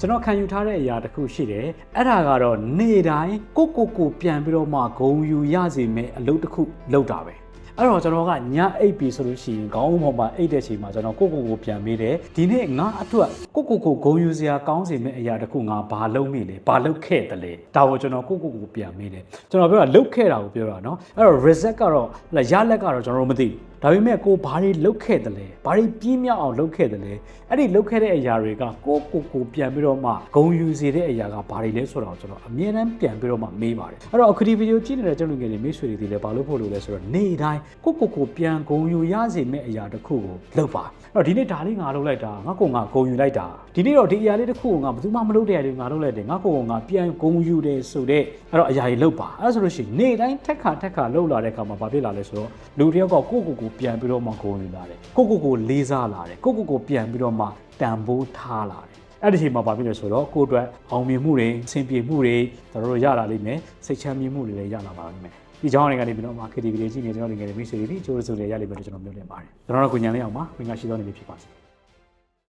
ကျွန်တော်ခံယူထားတဲ့အရာတစ်ခုရှိတယ်အဲ့ဒါကတော့နေ့တိုင်းကိုကိုကိုပြန်ပြီးတော့မှဂုံယူရစီမဲ့အလုပ်တစ်ခုလုပ်တာပဲအဲ့တော့ကျွန်တော်ကညအိပ်ပြီဆိုလို့ရှိရင်ခေါင်းပေါ်မှာအိပ်တဲ့ချိန်မှာကျွန်တော်ကိုကိုကိုပြန်မေးတယ်ဒီနေ့ငါအတွက်ကိုကိုကိုဂုံယူစရာကောင်းစီမဲ့အရာတစ်ခုငါဘာလုပ်မိလဲဘာလုပ်ခဲ့တယ်လဲဒါကိုကျွန်တော်ကိုကိုကိုပြန်မေးတယ်ကျွန်တော်ပြောတာလုပ်ခဲ့တာကိုပြောတာเนาะအဲ့တော့ reset ကတော့ရလက်ကတော့ကျွန်တော်တို့မသိဘူး းဒါပေမဲ့ကိုဘာတွေလုပ်ခဲ့တယ်လဲဘာတွေပြင်းမြောက်အောင်လုပ်ခဲ့တယ်လဲအဲ့ဒီလုပ်ခဲ့တဲ့အရာတွေကကိုကိုကိုပြန်ပြီးတော့မှဂုံယူစေတဲ့အရာကဘာတွေလဲဆိုတော့ကျွန်တော်အမြဲတမ်းပြန်ပြီးတော့မှမေးပါတယ်အဲ့တော့အခုဒီဗီဒီယိုကြည့်နေတဲ့ကျွန်တော်ငယ်တွေမိတ်ဆွေတွေဒီလည်းဘာလို့ဖို့လို့လဲဆိုတော့နေ့တိုင်းကိုကိုကိုပြန်ဂုံယူရစေမယ့်အရာတစ်ခုကိုလုပ်ပါအဲ့တော့ဒီနေ့ဒါလေးငါလုပ်လိုက်တာငါကိုငါဂုံယူလိုက်တာဒီနေ့တော့ဒီအရာလေးတစ်ခုကိုငါဘယ်သူမှမလုပ်တဲ့အရာလေးငါလုပ်လိုက်တယ်ငါကိုကငါပြန်ဂုံယူတယ်ဆိုတဲ့အဲ့တော့အရာကြီးလုပ်ပါအဲ့ဒါဆိုလို့ရှိရင်နေ့တိုင်းထက်ခါထက်ခါလုပ်လာတဲ့အခါမှာဘာဖြစ်လာလဲဆိုတော့လူတစ်ယောက်ကကိုကိုကိုပြန်ပြီးတော့မှဂုံယူလာတယ်ကိုကိုကိုလေးစားလာတယ်ကိုကိုကိုပြန်ပြီးတော့မှတန်ဖိုးထားလာတယ်အဲ့ဒီအချိန်မှာဘာဖြစ်လဲဆိုတော့ကိုယ့်အတွက်အောင်မြင်မှုတွေအဆင်ပြေမှုတွေကျွန်တော်တို့ရလာလိမ့်မယ်စိတ်ချမ်းမြေ့မှုတွေလည်းရလာပါလိမ့်မယ်ဒီကြောင်းတွေကနေပြီးတော့မှ KTV လေးကြည့်နေကျွန်တော်တို့ငယ်တွေမိတ်ဆွေတွေဒီကျိုးစုတွေရလိမ့်မယ်လို့ကျွန်တော်ပြောနေပါတယ်ကျွန်တော်တို့ကိုညံလေးအောင်ပါဝင်ကရှိသောနေလေးဖြစ်ပါစေ